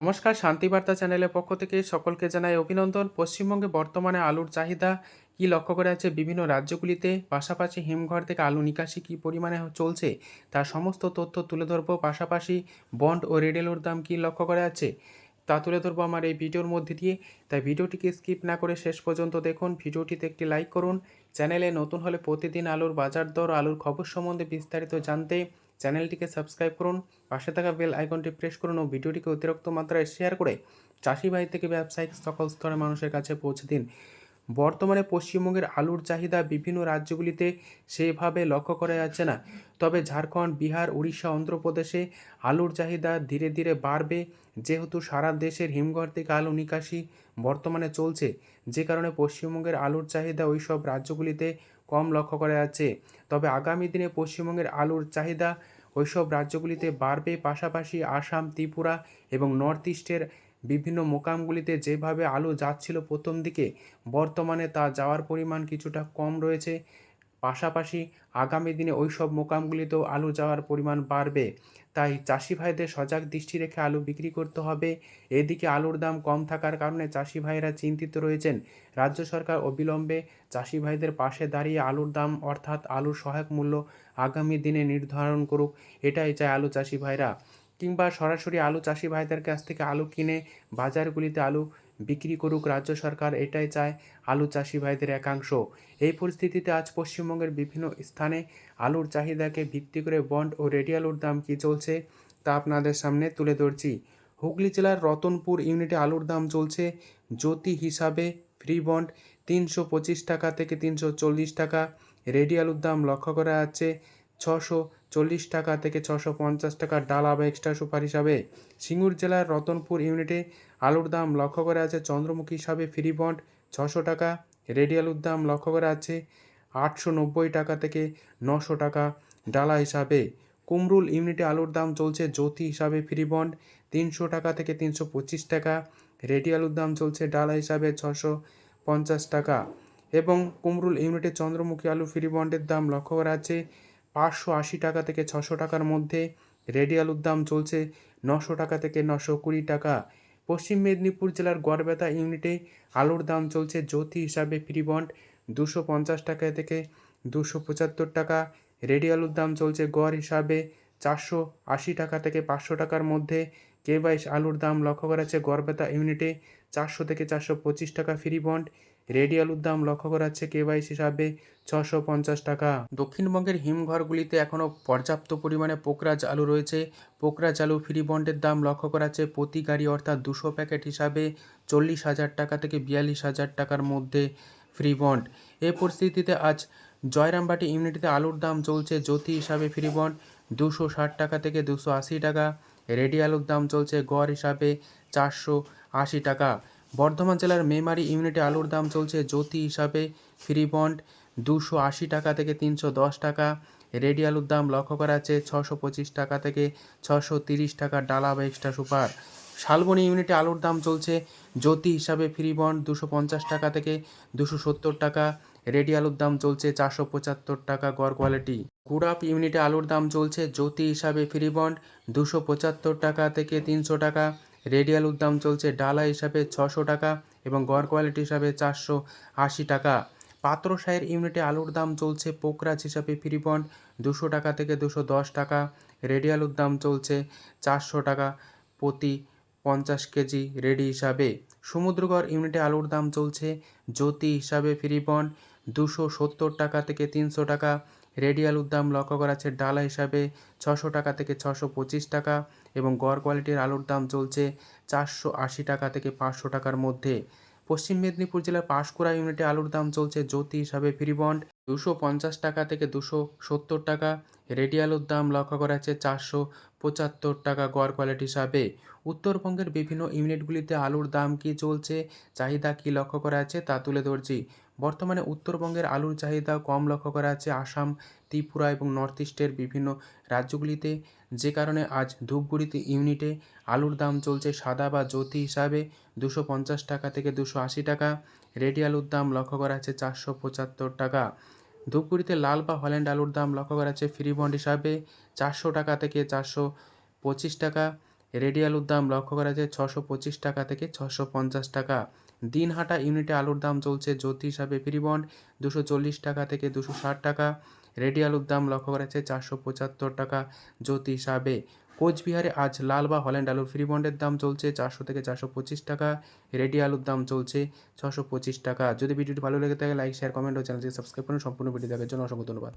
নমস্কার শান্তিবার্তা চ্যানেলের পক্ষ থেকে সকলকে জানাই অভিনন্দন। পশ্চিমবঙ্গে বর্তমানে আলুর চাহিদা কি লক্ষ্য করে আছে বিভিন্ন রাজ্যগুলিতে? পাশাপাশি হিমঘর থেকে আলু নিকাশি কী পরিমাণে চলছে? তার সমস্ত তথ্য তুলে ধরবো। পাশাপাশি বন্ড ও রেডেলোর দাম কী লক্ষ্য করে আছে? তা তুলে ধরবো আমার এই ভিডিওর মধ্যে দিয়ে। তাই ভিডিওটিকে স্কিপ না করে শেষ পর্যন্ত দেখুন। ভিডিওটিতে একটি লাইক করুন। চ্যানেলে নতুন হলে প্রতিদিন আলুর বাজার দর, আলুর খবর সম্বন্ধে বিস্তারিত জানতে চ্যানেলটিকে সাবস্ক্রাইব করুন, পাশে থাকা বেল আইকনটি প্রেস করুন ও ভিডিওটিকে অতিরিক্ত মাত্রায় শেয়ার করে চাষি ভাই থেকে ব্যবসায়িক সকল স্তরের মানুষের কাছে পৌঁছে দিন। বর্তমানে পশ্চিমবঙ্গের আলুর চাহিদা বিভিন্ন রাজ্যগুলিতে সেভাবে লক্ষ্য করা যাচ্ছে না। তবে ঝাড়খণ্ড, বিহার, উড়িষ্যা, অন্ধ্রপ্রদেশে আলুর চাহিদা ধীরে ধীরে বাড়বে। যেহেতু সারা দেশের হিমঘর থেকে আলু নিকাশি বর্তমানে চলছে, যে কারণে পশ্চিমবঙ্গের আলুর চাহিদা ওই সব রাজ্যগুলিতে কম লক্ষ্য করা যাচ্ছে। তবে আগামী দিনে পশ্চিমবঙ্গের আলুর চাহিদা ওইসব রাজ্যগুলিতে বাড়বে। পাশাপাশি আসাম, ত্রিপুরা এবং নর্থ ইস্টের বিভিন্ন মোকামগুলিতে যেভাবে আলু যাচ্ছিল প্রথম দিকে, বর্তমানে তা যাওয়ার পরিমাণ কিছুটা কম রয়েছে। পাশাপাশি আগামী দিনে ওই সব মোকামগুলিতেও আলু যাওয়ার পরিমাণ বাড়বে। তাই চাষি ভাইদের সজাগ দৃষ্টি রেখে আলু বিক্রি করতে হবে। এদিকে আলুর দাম কম থাকার কারণে চাষি ভাইরা চিন্তিত রয়েছেন। রাজ্য সরকার অবিলম্বে চাষি ভাইদের পাশে দাঁড়িয়ে আলুর দাম অর্থাৎ আলুর সহায়ক মূল্য আগামী দিনে নির্ধারণ করুক। এটাই চায় আলু চাষি ভাইরা। কিংবা সরাসরি আলু চাষি ভাইদের কাছ থেকে আলু কিনে বাজারগুলিতে আলু বিক্রি করুক রাজ্য সরকার, এটাই চায় আলু চাষি ভাইদের একাংশ। এই পরিস্থিতিতে আজ পশ্চিমবঙ্গের বিভিন্ন স্থানে আলুর চাহিদাকে ভিত্তি করে বন্ড ও রেডি আলুর দাম কী চলছে তা আপনাদের সামনে তুলে ধরছি। হুগলি জেলার রতনপুর ইউনিটে আলুর দাম চলছে জ্যোতি হিসাবে ফ্রি বন্ড তিনশো পঁচিশ টাকা থেকে তিনশো চল্লিশ টাকা। রেডি আলুর দাম লক্ষ্য করা যাচ্ছে ছশো চল্লিশ টাকা থেকে ছশো পঞ্চাশ টাকা ডালা বা এক্সট্রা সুপার হিসাবে সিঙ্গুর জেলার রতনপুর ইউনিটে আলুর দাম লক্ষ্য করা আছে চন্দ্রমুখী হিসাবে ফ্রি বন্ড ছশো টাকা রেডি আলুর দাম লক্ষ্য করা আছে আটশো নব্বই টাকা থেকে নশো টাকা ডালা হিসাবে। কুমরুল ইউনিটে আলুর দাম চলছে জ্যোতি হিসাবে ফ্রি বন্ড তিনশো টাকা থেকে তিনশো পঁচিশ টাকা রেডি আলুর দাম চলছে ডালা হিসাবে ছশো পঞ্চাশ টাকা। এবং কুমরুল ইউনিটে চন্দ্রমুখী আলু ফ্রি বন্ডের দাম লক্ষ্য করা আছে পাঁচশো আশি টাকা থেকে ছশো টাকার মধ্যে রেডি আলুর দাম চলছে নশো টাকা থেকে নশো কুড়ি টাকা। পশ্চিম মেদিনীপুর জেলার গড়বেতা ইউনিটে আলুর দাম চলছে জ্যোতি হিসাবে ফ্রি বন্ড দুশো পঞ্চাশ টাকা থেকে দুশো পঁচাত্তর টাকা। রেডি আলুর দাম চলছে গড় হিসাবে চারশো আশি টাকা থেকে পাঁচশো টাকার মধ্যে। কে বাইশ আলুর দাম লক্ষ্য করা গড়বেতা ইউনিটে চারশো থেকে চারশো পঁচিশ টাকা ফ্রি বন্ড। রেডি আলুর দাম লক্ষ্য করা যাচ্ছে কে বাইশ হিসাবে ছশো পঞ্চাশ টাকা। দক্ষিণবঙ্গের হিমঘরগুলিতে এখনও পর্যাপ্ত পরিমাণে পোকরাজ আলু রয়েছে। পোকরাজ আলু ফ্রি বন্ডের দাম লক্ষ্য করা যাচ্ছে প্রতি গাড়ি অর্থাৎ দুশো প্যাকেট হিসাবে চল্লিশ হাজার টাকা থেকে বিয়াল্লিশ হাজার টাকার মধ্যে ফ্রি বন্ড। এই পরিস্থিতিতে আজ জয়রামবাটি ইউনিটিতে আলুর দাম চলছে জ্যোতি হিসাবে ফ্রি বন্ড, দুশো ষাট টাকা থেকে দুশো আশি টাকা। রেডি আলুর দাম চলছে গড় হিসাবে চারশো আশি টাকা। বর্ধমান জেলার মেমারি ইউনিটে আলুর দাম চলছে জ্যোতি হিসাবে ফ্রি বন্ড দুশো আশি টাকা থেকে তিনশো দশ টাকা। রেডি আলুর দাম লক্ষ্য করা আছে ছশো পঁচিশ টাকা থেকে ছশো তিরিশ টাকা ডালা বা এক্সট্রা সুপার। শালবনি ইউনিটে আলুর দাম চলছে জ্যোতি হিসাবে ফ্রি বন্ড দুশো পঞ্চাশ টাকা থেকে দুশো সত্তর টাকা। রেডি আলুর দাম চলছে চারশো পঁচাত্তর টাকা গড় কোয়ালিটি। গুড়াপ ইউনিটে আলুর দাম চলছে জ্যোতি হিসাবে ফ্রি বন্ড দুশো পঁচাত্তর টাকা থেকে তিনশো টাকা। রেডি আলুর দাম চলছে ডালা হিসাবে ছশো টাকা এবং গড় কোয়ালিটি হিসাবে চারশো আশি টাকা। পাত্রসাহের ইউনিটে আলুর দাম চলছে পোকরাজ হিসাবে ফ্রি বন্ড দুশো টাকা থেকে দুশো দশ টাকা। রেডি আলুর দাম চলছে চারশো টাকা প্রতি পঞ্চাশ কেজি রেডি হিসাবে। সমুদ্রগড় ইউনিটে আলুর দাম চলছে জ্যোতি হিসাবে ফ্রি বন্ড দুশো সত্তর টাকা থেকে তিনশো টাকা। রেডি আলুর দাম লক্ষ্য করা আছে ডালা হিসাবে ছশো টাকা থেকে ছশো পঁচিশ টাকা এবং গড় কোয়ালিটির আলুর দাম চলছে চারশো আশি টাকা থেকে পাঁচশো টাকার মধ্যে। পশ্চিম মেদিনীপুর জেলার পাঁশকুড়া ইউনিটে আলুর দাম চলছে জ্যোতি হিসাবে ফ্রি বন্ড। দুশো পঞ্চাশ টাকা থেকে দুশো সত্তর টাকা। রেডি আলুর দাম লক্ষ্য করা আছে চারশো পঁচাত্তর টাকা গড় কোয়ালিটি হিসাবে। উত্তরবঙ্গের বিভিন্ন ইউনিটগুলিতে আলুর দাম কী চলছে, চাহিদা কী লক্ষ্য করা আছে তা তুলে ধরছি। বর্তমানে উত্তরবঙ্গের আলুর চাহিদা কম লক্ষ্য করা আছে আসাম, ত্রিপুরা এবং নর্থ ইস্টের বিভিন্ন রাজ্যগুলিতে। যে কারণে আজ ধূপগুড়িতে ইউনিটে আলুর দাম চলছে সাদা বা জ্যোতি হিসাবে দুশো পঞ্চাশ টাকা থেকে দুশো আশি টাকা। রেডি আলুর দাম লক্ষ্য করা আছে চারশো পঁচাত্তর টাকা। ধূপগুড়িতে লাল বা হল্যান্ড আলুর দাম লক্ষ্য করা আছে ফ্রি বন্ড হিসাবে চারশো টাকা থেকে চারশো পঁচিশ টাকা। রেডি আলুর দাম লক্ষ্য করা যায় ছশো পঁচিশ টাকা থেকে ছশো পঞ্চাশ টাকা। দিনহাটা ইউনিটে আলুর দাম চলছে জ্যোতি হিসাবে পিরিবন্ড দুশো চল্লিশ টাকা থেকে দুশো ষাট টাকা। রেডি আলুর দাম লক্ষ্য করা যাচ্ছে চারশো পঁচাত্তর টাকা জ্যোতি হিসাবে কোচবিহারে আজ লাল বা হল্যান্ড আলুর ফ্রি বন্ডের দাম চলছে চারশো থেকে চারশো পঁচিশ টাকা। রেডি আলুর দাম চলছে ছশো পঁচিশ টাকা। যদি ভিডিওটি ভালো লেগে থাকে, লাইক শেয়ার কমেন্ট ও চ্যানেলটি সাবস্ক্রাইব করুন। সম্পূর্ণ ভিডিও দেখার জন্য অসংখ্য ধন্যবাদ।